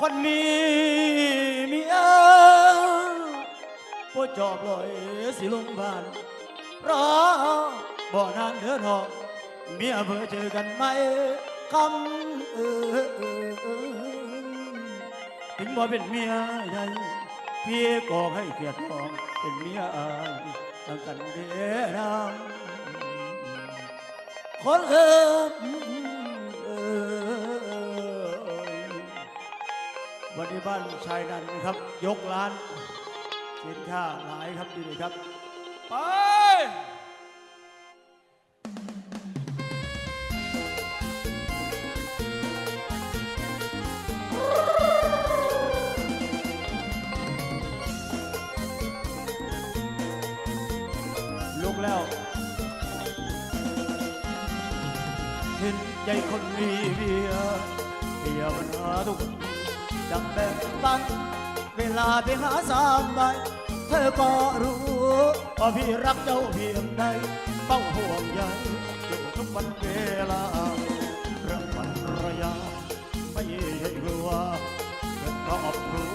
คนมีเมียบ่จอบลอยสิลงบ้านรอบ่นานเดือทองเมียเพื่อเจอกันไหมคำเออถึงบ่เป็นเมียใหญ่พี่ก็ให้เกียรติทองเป็นเมียอายตั้งกันเดียนางคนเอิบ บ้านชายนันครับ ยกร้านสินค้าหลายครับดีเลยครับ ไปลุกแล้ว เห็นใจคนมีเบียเบียปัญหาทุก จังแบ่งปันเวลาไปหาสามใบเธอก็รู้ว่าพี่รักเจ้าเพียงใดเฝ้าห่วงใยอยู่ทุกวันเวลาเรื่องวันระยะไม่ใช่กลัวเรื่องรอบรู้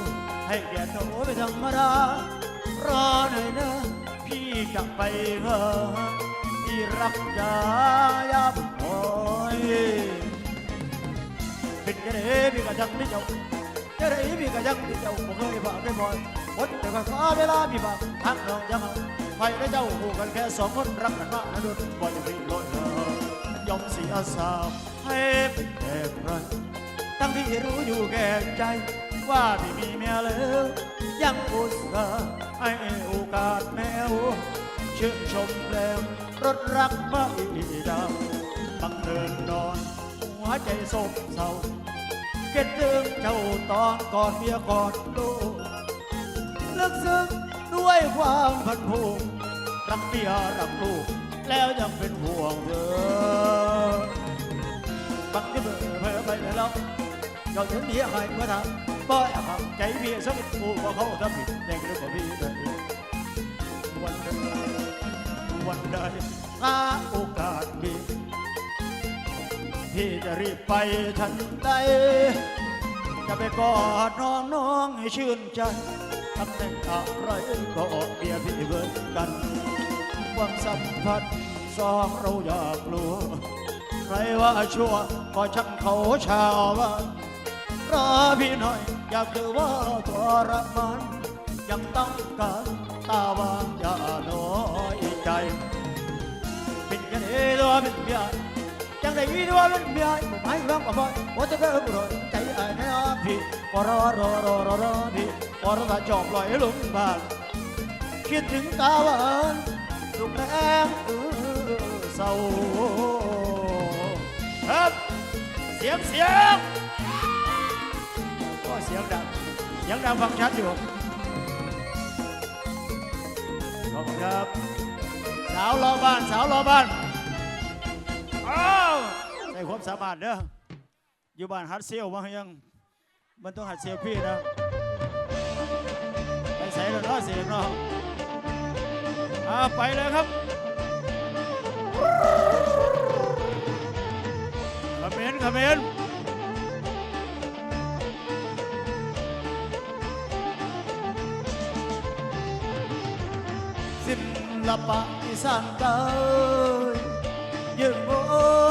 ให้แก่ตัวเป็นธรรมดารอหน่อยนะ พี่จะไปเถอะพี่รักยายาบุโอยเป็นแค่เด็กพี่ก็ยังไม่เจ้า แค่เด็กพี่ก็ยังไม่เจ้าบ่เคยฝากได้บ่อยอดแต่ก็ขอเวลาพี่บ้างทักน้องยังเอาไปได้เจ้าคู่กันแค่สองคนรักกันมากนะดุนบ่จะไปลอยเอยอมเสียสาวให้เป็นแค่ใครทั้งที่รู้อยู่แก่ใจ ว่าพี่มีเมียแล้วยังอุตส่าห์ให้โอกาสแมวชื่นชมแล้วรถรักไม่ดำบังเอิญนอน หัวใจโศกเศร้า คิดถึงเจ้าตอนก่อนเมียก่อนลูกลึกซึ้งด้วยความพันผูกรักเมียรักลูก แล้วยังเป็นห่วงเธอบักที่เบื่อเพื่อไปแล้วเราถึงเมียใครเมื่อทำบ่อยหักใจเมียสักกูว่าเขาทำผิดแดงหรือเปล่าพี่เลยวันใดวันใดถ้าโอกาสมี พี่จะรีบไปทันใด จะไปกอดน้องน้องให้ชื่นใจทำแหน่งอะไรก็เบียพี่เบิดกันความสัมพันธ์สองเราอยากรู้ใครว่าชั่วก็ช่างเขาชาวบ้านรอพี่หน่อยอยากคือว่าทรมานยังต้องการตาวางอย่าน้อยใจเป็นกันเองตัวเป็นเมีย จังได้ยินว่าเป็นเมียผมให้ร้องกับพ่อว่าจะเกิดบุญใจไอ้แน่พี่ก็รอรอรอรอรอพี่ก็รอจอบลอยลุงบ้านคิดถึงตาหวานลูกแรงเออเศร้าครับเสียงเสียงก็เสียงดังเสียงดังฟังชัดอยู่ขอบคุณครับสาวรอบ้านสาวรอบ้าน ใส่ความสามารถเด้ออยู่บ้านฮัดเซลมายัง มันต้องหัดเซลพี่นะไปใส่แล้วเนาะเสียงเนาะอ่าไปเลยครับขมเมนขมเมนศิลปะอีสานใต้ยื นโ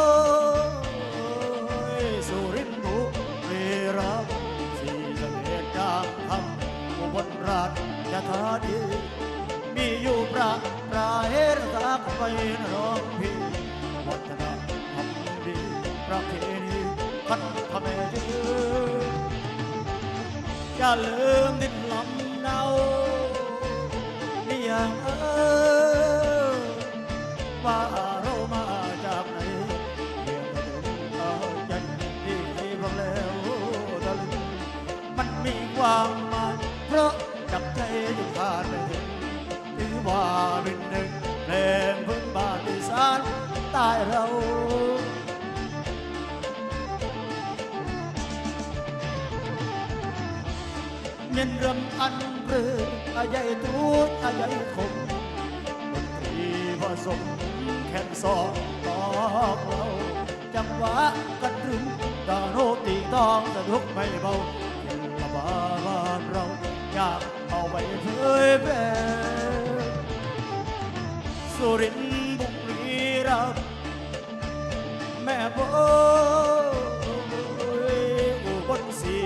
สมแค่นซองตอกเราจังหวะกันรึมดาโนตีต้องสะดุกไม่เบาเห็นละบาบ้านเราอยากเอาไว้เผยแผ่สุรินทร์บุรีรัมแม่โบยอุบลศรี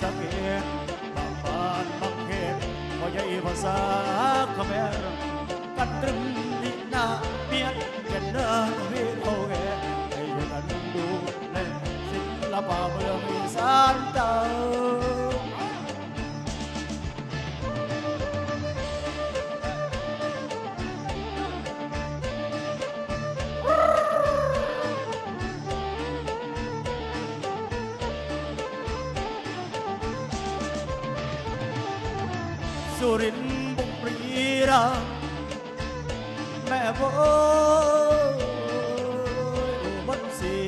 สะเกดบางบานบางเขตพ่อใหญ่ภาษาเขมรกันตรึม นินาเมียนกันเนินวิโอเอให้อยู่กัน ดูแลศิลปะเมืองอีสานเตาสุรินทร์บุรีรัมย์แม่โบยอุบลศรี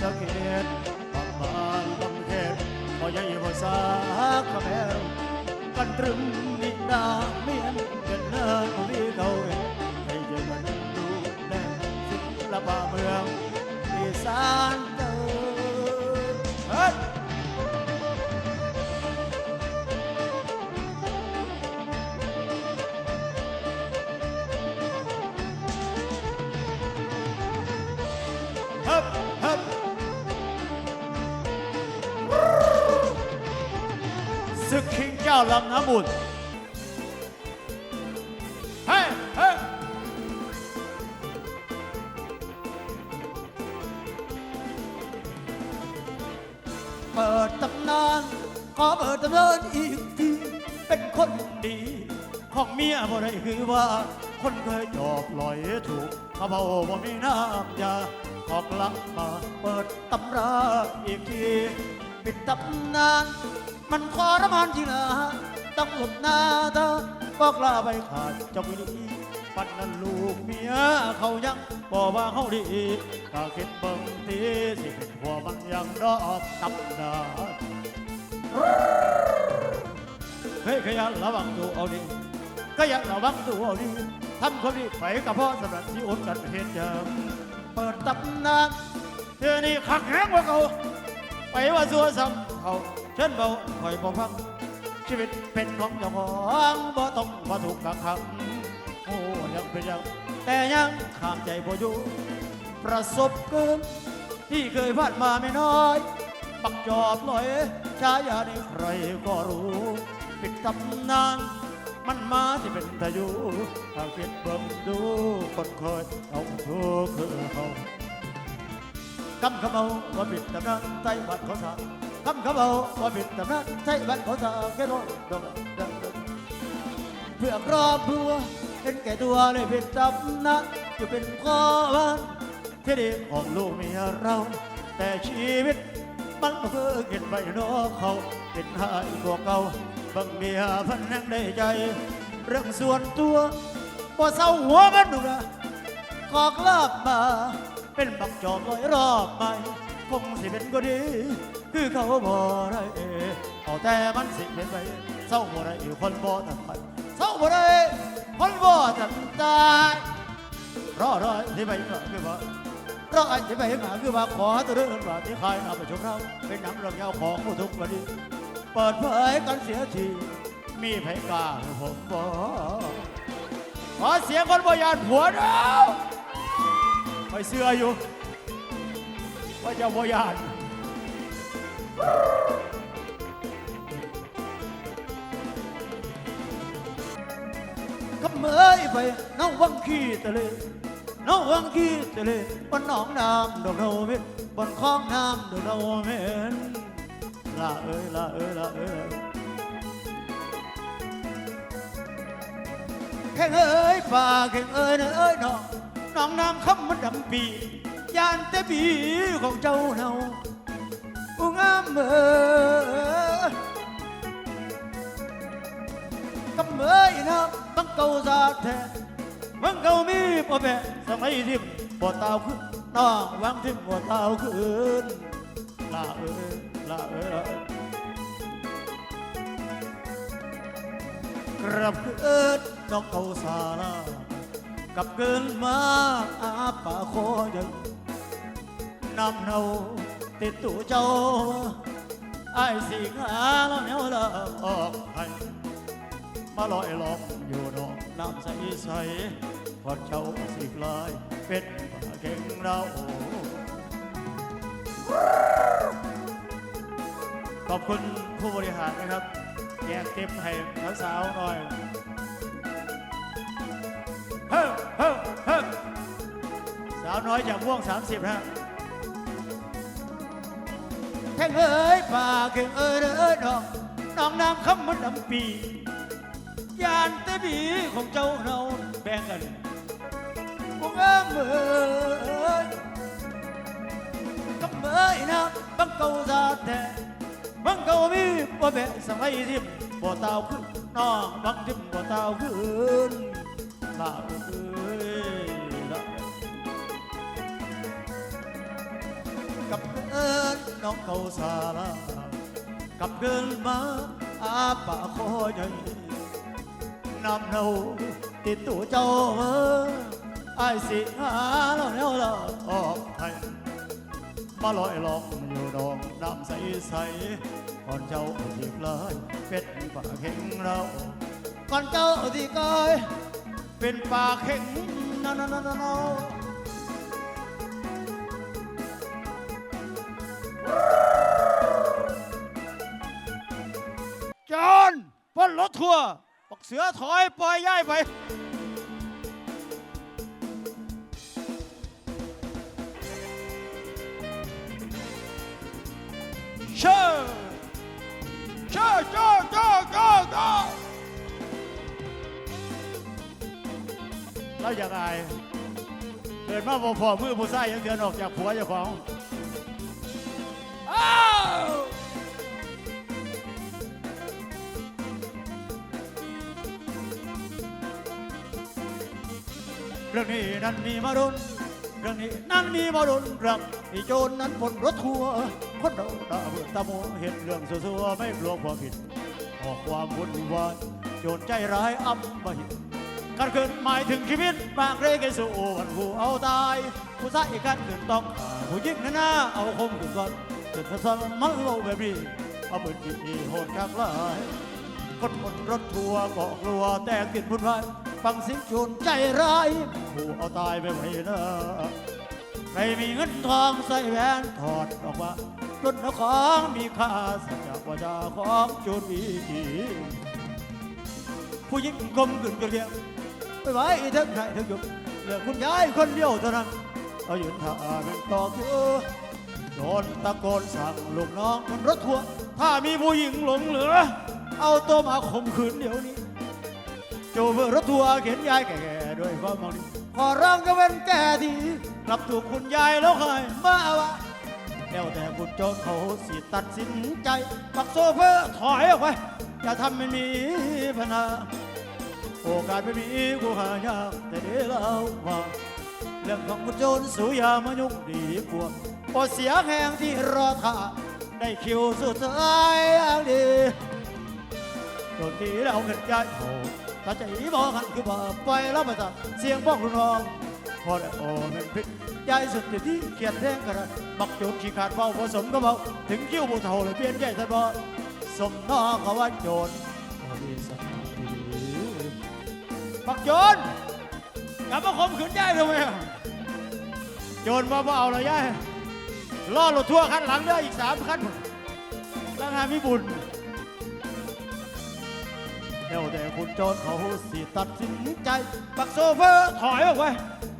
สะเกดบางบานบางแคบพ่อใหญ่ภาษาเขมวกันตรึมนิดาเมียนกันเนินวิเขาเองให้เจอกันดูแลศิลปะเมืองอีสาน กคิงเจ้าลำน้ำบุญเฮ้เฮ้เปิดตำนาน ขอเปิดตำนานอีกที เป็นคนดี ของเมียบ่ได้คือว่า คนเคยจอบลอยถูกเขาเบาบ่มีน้ำยาออกหลังมาเปิดตำราอีกที ปิดตำนาน มันทรมานจริงนะต้องหลบหน้าเธอบอกลาไปขาดเจ้าวิลีปันนั้นลูกเมียเขายังบอกว่าเขาดีถ้าคิดเบิ่งทีสิเป็นหัวมันยังรอตำนาเฮ้ยขยันระวังตัวเอาดีก็ยังระวังตัวเอาดีทำความดีไปกับพ่อสำหรับที่อดกันเหตุเดิมเปิดตำนานเธอนี่ขักแห้งกว่าเขาไปว่าสัวซ้ำเขา เชิญเบาคอยบ่พัง ชีวิตเป็นของเจ้าของบ่ต้องมาถูกกักขังโอ้ยังเป็นยังแต่ยังข้ามใจบ่อยู่ประสบเกินที่เคยผ่านมาไม่น้อย ปักจอบลอยชายาในใครก็รู้ ปิดตำนานมันมาที่เป็นทายุถ้าคิดเบิ่งดูคนเคยเอาทุกข์คือเขาคำคำเอาว่าปิดตำนานใจบัดเขาทา คำคำเอาว่าปิดตำนานใจบัดเขาทาแค่รถดงดังดังเพื่อครอบครัวเห็นแก่ตัวเลยเป็นตำนะจะเป็นข้อบ้านที่ดีของลูกเมียเรา แต่ชีวิตมันเพิ่งเห็นใบนอเขาเป็นหายกว่าเก่าบางเมียพันนังได้ใจ เรื่องส่วนตัวพอเศร้าหัวมันดูนะขอกลาบมา เป็นบักจอบลอยรอบใหม่ สิเป็นก็ดี คือเขาบ่ได้เอาแต่มันสิเป็นไปเศร้าบ่ได้คนบ่ทันไปเศร้าบ่ได้คนบ่ทันตายรอรอที่ไปก็คือว่ารอไอ้ที่ไปก็คือว่าขอตัวเรื่องว่าที่ใครเอาไปชมเราเป็นหนังเรื่องยาวของผู้ทุกวันนี้เปิดเผยกันเสียทีมีไผกล้าให้ผมบอกขอเสียงคนบ่ยานผัวเด้อไปเสื้ออยู่ ว่าจะบยานก็เมยไปน้องวังขี้ตะเลน้องวังขี้ตะเลบนหนองน้ำดอกโนเวนบนคลองน้ำดอกโนเวนลาเอ้ยลาเอ้ยลาเอ้ยแข่งเอ้ยป่าแข่งเอ้ยเอ้ยน้องน้องน้ำคำมันดำปี ยานแต่ปีของเจ้าเนาอุ้งอามเอ๋ยกำเมยนะบังเกาซาแท้บังเกามีบ่แม่สมัยทิมบ่ตาขึ้นน้องวางทิมบ่ตาขึ้นลาเอ้ยลาเออกลับเกิดน้องเขาสาลากับเกินมาอาปาคอยสิง น้ำเน่าแล้วแนวละออกให้มาลอยลองอยู่นอกน้ำใสใสพอเจ้าสิกลายเป็นป่าเก่งเราขอบคุณผู้บริหารนะครับแกเต็มให้สาวหน่อยเฮ้อเฮ้อเฮ้อสาวน้อยจากม่วง 30ฮะ แข่งเอ้ยป่าแข่งเอ้ยเอ้ยน้องน้องน้ำคำมันลำปียานแตบีของเจ้าเราแบ่งกันพวกเอ้เอ้ยก็เมื่อยนะบังเกาซาแต่บังเกามีบ่แบะสมัยทิมบ่เตาขึ้นน้องบังทิมบ่เตาขึ้นลาเอ้ย น้องเกาซาลากับเกินมาอาปาคอใหญ่นำเราติดตัวเจ้าเมื่อไอ้ายสิหาเราแล้วเราออกไทยมาลอยลองอยู่ดองน้ำใสใสก่อนเจ้าที่กลายเป็นป่าเข็งเราก่อนเจ้าที่กลายเป็นป่าเข็งนานานานาน บักเสือถอยปล่อยย้ายไป เชื่อเชื่อเชื่อเชื่อเชื่อเชื่อแล้วยังไงเกิดมาพอพอมือผู้ชายยังเดินออกจากผัวเจ้าของ เรื่องนี้นั้นมีมารุนเรื่องนี้นั้นมีมารุนรื่องที่โจรนั้นบนรถทัวร์คนเราตาเบื่อตาโมเห็นเรื่องสัวๆไม่กลัวความผิดออกความวุ่นวายโจรใจร้ายอัมมหิตการเกิดหมายถึงชีวิตบางเรกสู่วันผู้เอาตายผู้ชายอีกกันขึ้นต้องผู้หญิงนั่นนะเอาคมขึ้นก่อนเกิดทำมันเราแบบนี้เอาปืนที่โหดกักลายคนบนรถทัวร์ก็กลัวแต่กินบุญไว้ ฟังเสิงโจรใจร้ายผู้เอาตายไปไว้นะใครมีเงินทองใส่แหวนถอดออกมาจนของมีค่าสัจจะวาจาของโจรวีกีผู้หญิงกลมกึ่งกระเลียงไม่ไหวทั้งใครทั้งหยุดเหลือคุณยายคนเดียวเท่านั้นเอายืนท่าเป็นต่อคิวโดนตะโกนสั่งลูกน้องบนรถทัวร์ถ้ามีผู้หญิงหลงเหลือ เอาตัวมาข่มขืนเดี๋ยวนี้ จเบรถทัวร์เข็นยายแก่ๆด้วยความเมานี้ขอร้องก็เป็นแก่ทีกลับถูกคุณยายแล้วเคยมาวะแล้วแต่คุณโจรเขาสิตัดสินใจปักโซเฟอร์ถอยออกไปอย่าทำไมันมีปัญหาโอกาสไม่มีกูหายากแต่เดี๋ยวเราว่าเรื่องของคุณโจรสูยามายุ่งดีกว่าพอเสียแหงที่รอท่าได้คิวสุดท้ายอย่างดีโดนทีแล้วเงินยายโห ถ้าใจบอกหันคือว่าไปแล้วมาจับเสียงบอกลุงน้องพอได้โอ้แม่นพิษยายสุดที่ที่เขียนแท่งกระบักโจรขี้ขาดเบาผสมก็เบาถึงคิ้วบูเท่าเลยเปลี่ยนใจทันบอสมน้อเขาว่าโจรบักโจรกลับมาข่มขืนยายทำไมโจรมาบ่เอาเลยยายล่อรถทั่วคันหลังเด้ออีกสามคันแล้วงามีบุญ เดี๋ยวแต่คุณโจรเขาสิตัดสินใจปักโซเฟอร์ถอยออกไป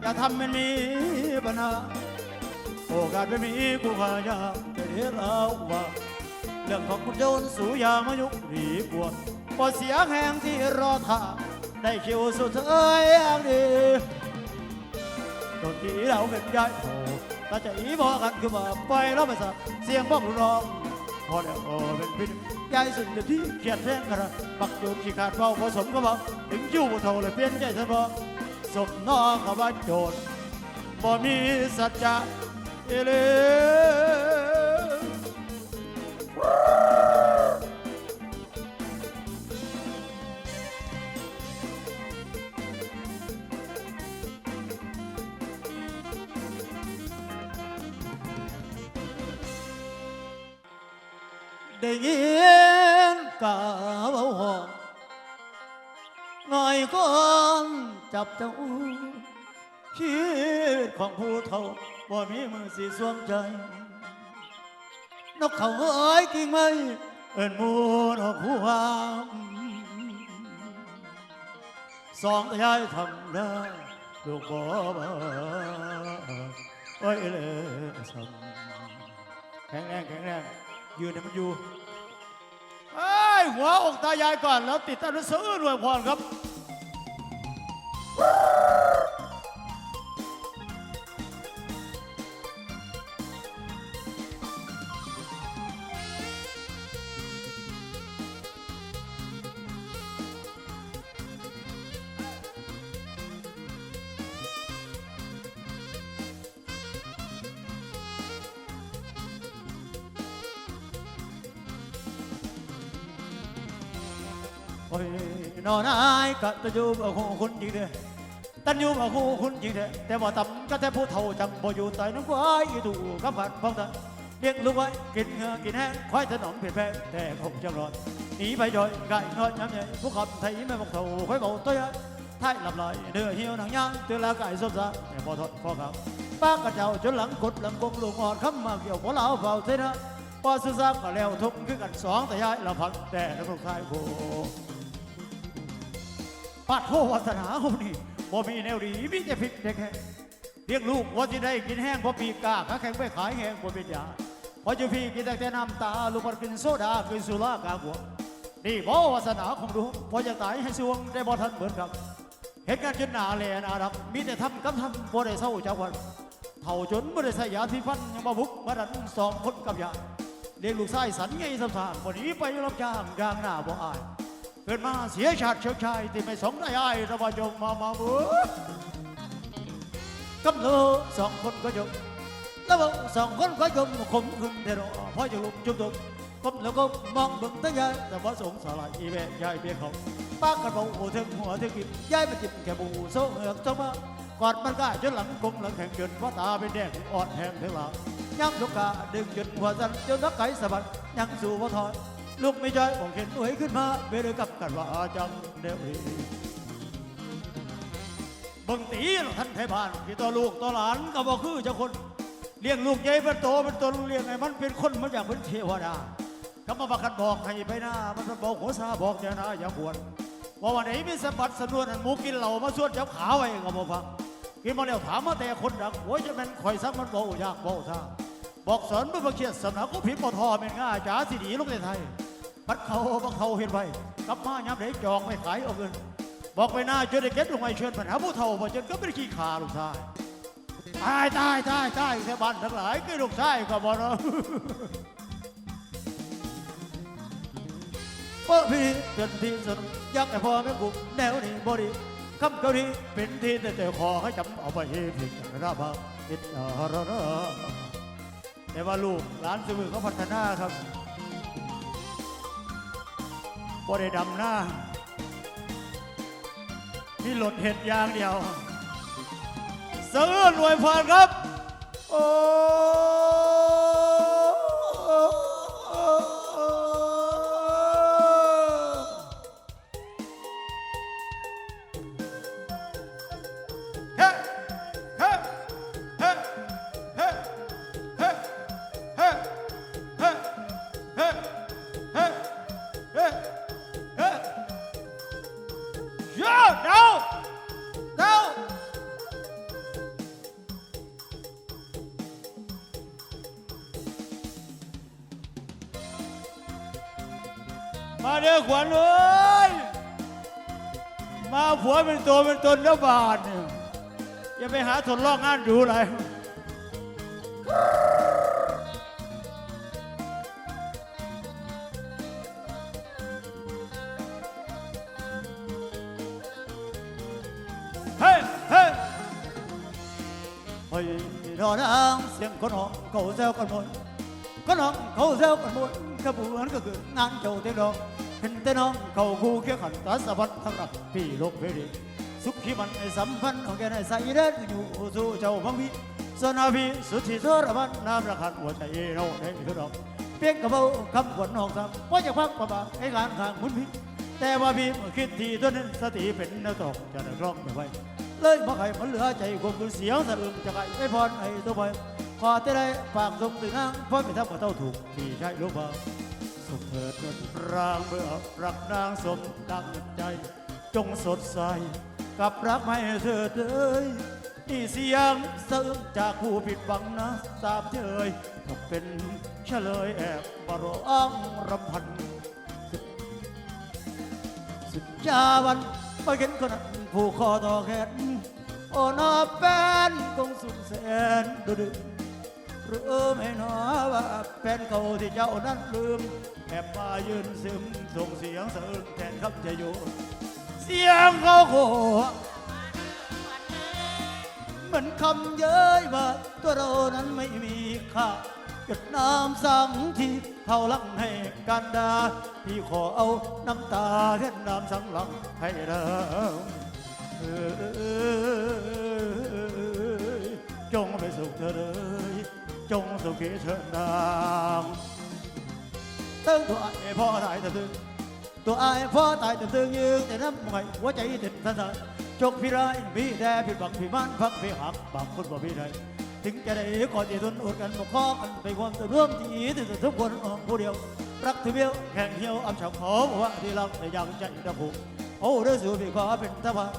อย่าทำมันมีปัญหาโอกาสไม่มีกูพายามจะเดี๋ยวเราว่าเรื่องของคุณโจรสูยามายุกดีกว่าพอเสียงแหงที่รอท่าได้คิวสุดท้ายอย่างดีโดนทีเราเป็นย้ายโผถ้าจะอีบอกกันคือว่าไปแล้วไปสักเสียงบอกลูกน้องพ อแล้วโอเป็นพิษยายสุดที่เขียนแท้งกระบักจูขี้ขาดเบาผสมก็บอกถึงยู่บ่เท่าเลยเปลี่ยนใจซะบอสมน้องเขาว่าโจรบ่มีสัจจะเอเล ยินกาเบาหองหน่อยก่อนจับเจ้าชีวิตของผู้เฒ่าบ่มีมือสีสวมใจ นกเขาเอ้ยกิ่งไม้เอินมูนกหัวสองตายายทำได้ลูกบ่บ่โอ้ยเลยสมแข็งแรงแข็งแรงยืนให้มันอยู่ หัวอกตายายก่อนแล้วติดตามหนังสือรวยพรครับ โอ้ยนอนอายกะตะยูบ่ฮู้คุณจริงเด้อตันยูบ่ฮู้คุณจริงเด้อแต่ว่าตำก็แต่ผู้เฒ่าจังบ่อยู่ใต้น้ำควายอีตู่กับผัดพองตาเลี้ยงลูกไว้กินเหงือกินแห้งควายถนอมเปลี่ยนแปลงแต่คงจะรอดหนีไปย่อยไก่งอยย้ำใหญ่ผู้ขับไทยไม่บอกเฒ่าค่อยบอกตัวยัยท้ายหลับไหลเดือเหี่ยวหนังย่างเตือนลาไก่ส้มซาแต่พอทนพอครับป้ากระเจ้าจนหลังกดหลังกงลูกอ่อนคำมาเกี่ยวหัวเหลาเฝ้าเส้นนะพอซื้อซากก็แล้วทุกข์คือกันสองแต่ย้ายละพันแต่ทั้งลูกชายโปัดโทวาสนาเขานี่บ่มีแนวดีมีแต่พริกแต่แค่เลี้ยงลูกว่าจะได้กินแห้งเพราะปีกกาขาแข็งไปขายแห้งบ่เป็นยาพอจะพี่กินแต่น้ำตาลูกมันกินโซดากินสุรากากัวนี่บ่วาสนาของลูกพอจะตายให้สวงได้บ่ทันเหมือนกับเหตุการณ์จนหนาแลนาดับมีแต่ทำกำทำบ่ได้เศร้าจากวันเท่าจนบ่ได้ใส่ยาที่ฟันยังมาบุกมาดันสองคนกับยาเลี้ยงลูกชายสันไงสำสานวันนี้ไปรับจ้างกลางหน้าบ่อาย เกิดมาเสียชาติเชื้อชายที่ไม่สงได้ไอ้ระบายงมามาบุกำเนิดสองคนก็ยงแล้วบอกสองคนก็ยงขมขึ้นเทโรพอจะลุกจุกตุกก้มแล้วก็มองบิ่งตั้งยายแต่ว่าสงสารอีแม่ยายเบียเขาป้ากระเป๋าหัวถึงหัวถึงกินยายมาจิบแค่บูโซ่เหือกจังมากอดมันก้าจนหลังกลมหลังแข็งจนว่าตาเป็นแดงอ่อนแห้งถึงหลังยังทุกกาดึงจนหัวสันจนนักไก่สะบัดยังสู่ว่าถอย ลูกไม่ใจบอกเห็นหน่วยขึ้นมาเบรกับกันว่าจังเดวีบิ่งตีหรอกท่านไทยบ้านที่ตัวลูกตัวหลานก็บอกคือเจ้าคนเลี้ยงลูกใหญ่เป็นโตเป็นตนเลี้ยงไงมันเป็นคนมันอยากเป็นเทวดาก็มาประกันบอกให้ไปหน้ามันบอกหัวซาบอกแกนะอย่าบวชว่าวันไหนมีสมบัติสนวนอันหมูกินเหล่ามาสวดจับขาไว้ก็บอกฟังกินมาแล้วถามมาแต่คนดักโอ้ยจะเป็นข่อยซักมันบอกยากบอกซาบอกสอนเมื่อเขียดสำนักก็ผิดปทอเป็นง่าจ๋าสิดีลูกในไทย พัดเขาบังเขาเห็นไว้กลับมาย้ำได้จองไม่ขายเอาเงิน บอกไปหน้าจนได้เก็ตลงไปเชิญปัญหาผู้เฒ่าบ่จนก็ไม่ได้ขี้ขาลูกชายตายตายตายตายเทบ้านทั้งหลายก็ลูกชายก็บอกเนาะเปิดพี่จนที่สุดอยักไอ้พ่อแม่บุกแนวนี้บริคำเกาหลีเป็นที่แต่เจ้าขอให้จำเอาไปผิดระบาติดระระแต่ว่าลูกหลานสมือเขาพัฒนาครับ บ่ได้ดำหน้า มีหลดเห็ดยางเดียวเสื้อหน่วยผ่านครับ โอ้ มาเด้อขวัญเอ้ยมาผัวเป็นตัวเป็นตนแล้วบาทเนี่ยอย่าไปหาทนลอกงานดูเลยเฮ้ยเฮ้ยเฮ้ยรอดังเสียงคนหอมเขาแซวกันหมดก็น้องเขาเซลกันหมดขบวนก็คืองานเจ้าเต้นดอก เห็นแต่น้องเขาคู่เคียงขันตาสะบัดทั้งรักพี่โลกเพรีสุขที่มันในสัมพันธ์ของแกในสายเด็ดอยู่สู่เจ้าพังพี่สนาพี่สุดที่ทรมานน้ำระคันหัวใจเราได้คือดอกเปียกกระเบ้าคำขวัญนอกซ้ำว่าจะพักประบาให้งานข้างมุนพี่แต่ว่าพี่คิดทีตัวนั้นสติเป็นนวตกจะได้ร้องไม่ไหวเลยมาไข่มันเหลือใจคงคือเสียงสะอึกจะไก่ไม่พรให้ตัวไปขอแต่ได้ฝากส่งถึงนางเพราะไม่ทำกับเต้าถูกที่ใช่ลูกบ่าว สุขเถิดเงินรางเบื่อรักนางสมดังใจ จงสดใส กับรักไม่เธอเอ้ยนี่เสียงเสริมจากผู้ผิดหวังนะสามเฉยก็เป็นเฉลยแอบบร้องรำพัน สุดยาวันไปเห็นคนนั้นผู้คอต่อแขนโอ้นอแฟนคงสุดแสนดูดึรู้ไมหนอว่าแฟนเก่าที่เจ้านั้นลืม แอบมายืนซึมส่งเสียงสะอึกแทนคำจะอยู่เสียงเขาโคเหมือนคำเย้ยว่าตัวเรานั้นไม่มีค่าหยดน้ำสังที่เขาลังให้กันดาพี่ขอเอาน้ำตาเทียนน้ำสังหลังให้เราเอยจงไปสุขเธอเลยจงสุขีเธอนาง ตั้งตัวไอ้พ่อตายแต่ตึงตัวไอ้พ่อตายแต่ตึงยืนแต่น้ำไงหัวใจติดทันทันจกพี่ร้ายพี่แด่พี่บังพี่มันพักพี่หักบางคนบ่พี่ใดถึงจะได้กอนที่ทนอดกันบอกข้อกันไปความจะร่วมที่ที่ทุกคนองผู้เดียว รักที่เบี้ยวแข่งเหี่ยวอำฉาขอบอกว่าที่รักแต่ยังใจตะผูโอ้เด้อสู่พี่ขอเป็นตะวัน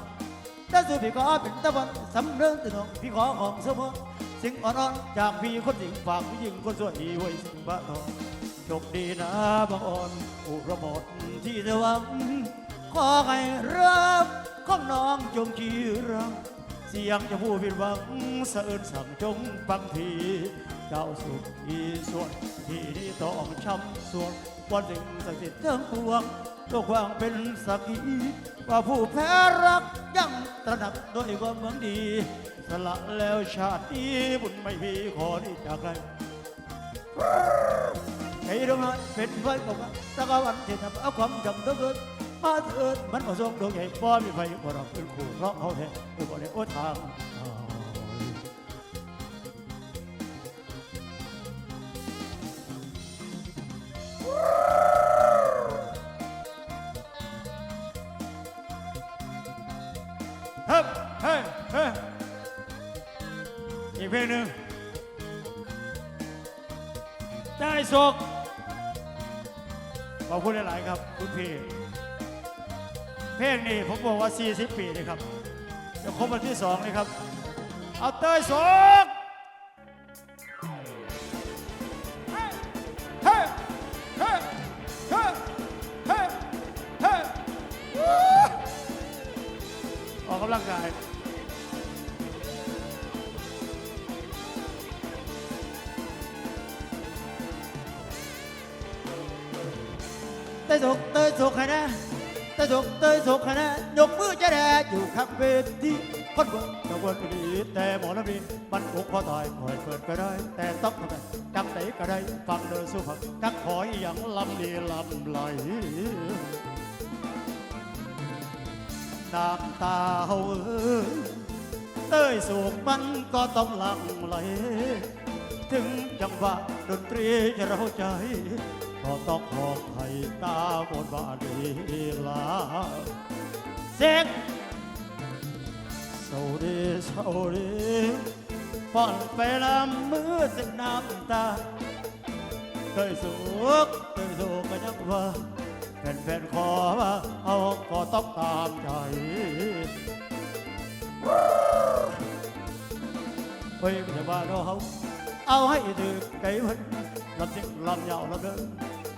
เด้อสู่พี่ขอเป็นตะวันสำเริงตื่นองพี่ขอของเสมอสิ่งอ่อนๆจากพี่คนสิ่งฝากผู้หญิงคนสวยไว้สิ่งบ้าทอง โชคดีนะบางอ่อนอุรหมดที่เธอหวังขอให้รับของน้องจงชีรังเสียงจะผู้ผิดหวังสะเอินสั่งจงฟังทีเจ้าสุขอีส่วนที่นี้ต้องช้ำส่วงวันสิ่งศักดิ์สิทธิ์ทั้งปวงตัวความเป็นสักขีว่าผู้แพ้รักยังตระหนักด้วยความหวังดี สละแล้วชาตินี้บุญไม่มีขอที่จากใคร ไอ้ดวงน้เป็นไฟของตะกวันที่ทำเอาความจำต้องเกิ พี่เพลงนี้ผมบอกว่า 40 ปีเลยครับจะครบวันที่สองเลยครับ เอาเตยศกเฮ้ยเฮ้ยเฮ้ยเฮ้ยเฮ้ยเฮ้ยวู้ออกกำลังกายเตยสุก สุกนะเตยสุกเตยสุกนะยกมือจะแดอยู่ข้างเวทีคนบนตะวันดีแต่หมอลำดีมันอกพอตายคอยเปิดก็ได้ แต่ต้องทำไมจังไหนก็ได้ฟังเดินสู้ผักกักขอยอย่างลำดีลำไหลน้ำตาเฮาเอ้ยเต้ยสุกมันก็ต้องหลังไหล ถึงจังหวะดนตรีจะเราใจ ก็ต้องขอให้ตาบนบาดีลาเซ็กโซดีโซดีป้อนไปลำมือเส้นน้ำตาเคยสุกเคยสุกก็ยังว่าแฟนๆขอว่าเอาก็ต้องตามใจเฮ้ยไม่ใช่ว่าเรา เอาให้ถือไก่เพิ่นลำเสียงลำยาวลำเดิน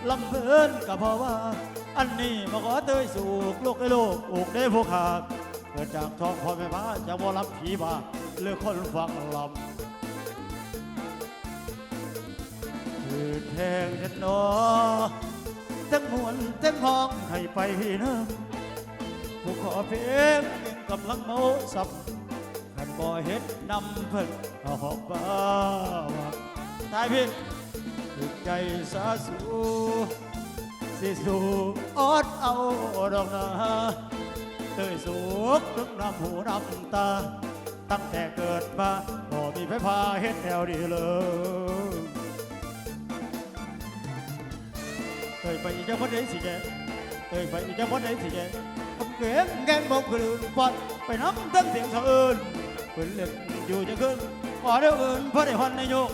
ลำเพลินก็เพราะว่า อันนี้มาขอเตยสู่ลูกไอ้โลกอกได้ผู้ขาดเกิดจากท้องพ่อแม่มาจะบ่รับผีบาหรือคนฟังลำคือแทงฉันนอทั้งมวนทั้งห้องให้ไปนะผู้ขอเพลงยังกำลังเมาสับ บ่เฮ็ดนำเพิ่นก็หอบบ้าว่าตายพี่ถึกใจสาสูสิสูอดเอาดอกนาเตยสุกทึกน้ำหูน้ำตา ตั้งแต่เกิดมาบ่มีไฟฟ้าเฮ็ดแนวดีเลยเอ้ยไปอีกจะพ้นได้สิแกเอ้ยไปอีกจะพ้นได้สิแกผมเก่งแกงบอกคือปอดไปน้ำตั้งเสียงสะอื้น เพิ่นเล็กอยู่จะขึ้นขอเดี๋ยวอื่นพอได้ฮอนนายก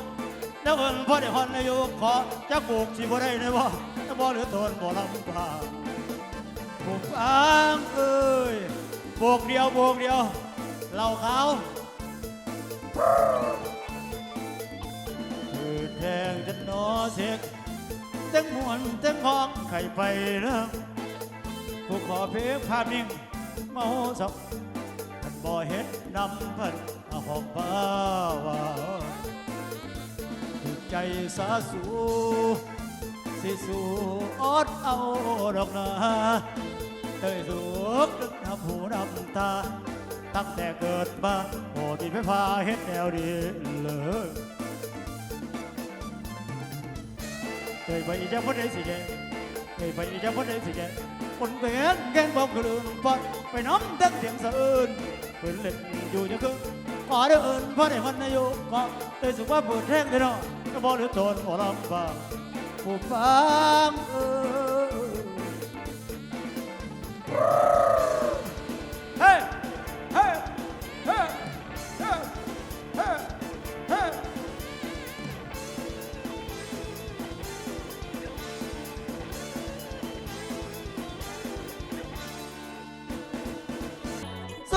เดี๋ยวอื่นพอได้ฮอนนายกขอจะปลูกสิบ่ได้ในบ่จะบ่เหลือตนบ่ลำพาปลูกฟางเอ้ยปลูกเดียวปลูกเดียวเหล่าขาคือแทงจะนอเสกเต้งมวนเต้งห้องไข่ไปนะผู้ขอเพลงภาพนิ่งเมาสับ บ่เห็นนำพันอาหอบบ้าวาถึกใจสาสูสิสูอดเอาดอกนาเอ้ยสุกดึกน้ำหูน้ำตา ตั้งแต่เกิดมาโอ้ที่ไฟฟ้าเห็นแนวดีเลยเคยไปอีจะพ้นได้สิแกเคยไปอีจะพ้นได้สิแกคนเปลี่ยนแกงบอกกลืนปอดไปน้ำตั้งเสียงสะอื้น เพิ่นเล่นอยู่ยังคือขอเดินพอได้คนนายกก็เลยสุขว่าเปิดแท่งได้เนาะก็บอกเหลือตนหมอลำบากผู้ฟังเออ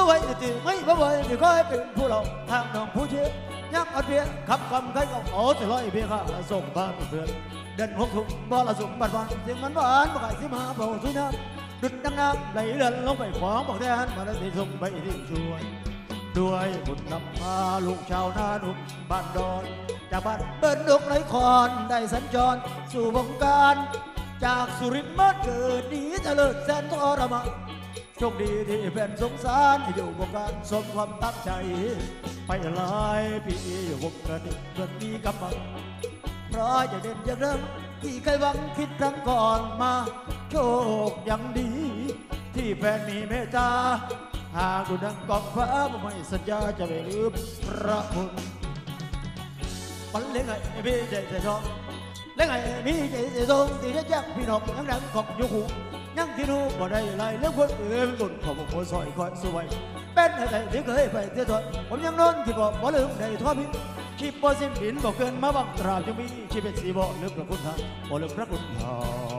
สวัสดีไม่บ่บ่เดี๋ยวก็ให้เป็นผู้เราทางน้องผู้เชี่ยวยักอัดเพียงขับคำใครก็โอ้จะร้อยเพียงข้าส่งบ้านเพื่อนเดินหกทุ่มบ่ละสุ่มบัดวันเสียงมันหวานบ่ไก่สิมาเบาสุน้ำดุดดังน้ำไหลเลื่อนลงไปขวางบอกแทนมาแล้วสิส่งไปที่ช่วยด้วยบุญนำพาลูกชาวนาหนุ่มบ้านดอนจากบ้านเดินดกไรคอนได้สัญจรสู่วงการ จากสุรินทร์มาเกิดดีเจริญแสนทรมาน โชคดีที่เป็นสงสารอยู่วงการสมความตั้งใจ ไปหลายปีอยู่วงการนี้เกิดมีกำลังเพราะอย่าเด่นอย่าเดิมที่เคยหวังคิดครั้งก่อนมา โชคยังดี ที่แฟนมีเมตตาหากดูดังกองฟ้าไม่สัญญาจะไม่ลืมพระคุณมันเลี้ยงไงพี่ใจใจชอบเลี้ยงไงพี่ใจใจทรงที่ได้แจ้งพี่น้องยังดังของยุคหู ยังที่รู้บ่ได้ไรเรื่องคนอื่นตุนของผมซอยคอยสวยเป็นอะไรที่เคยไปเที่ยวทอดผมยังนอนที่บ่บ่ลืมในทั่วพิษคิดบ่สิ้นดินบ่เกินมาบังตราจะมีคิดเป็นสีบ่ลืมพระคุณทานบ่ลืมพระคุณทาน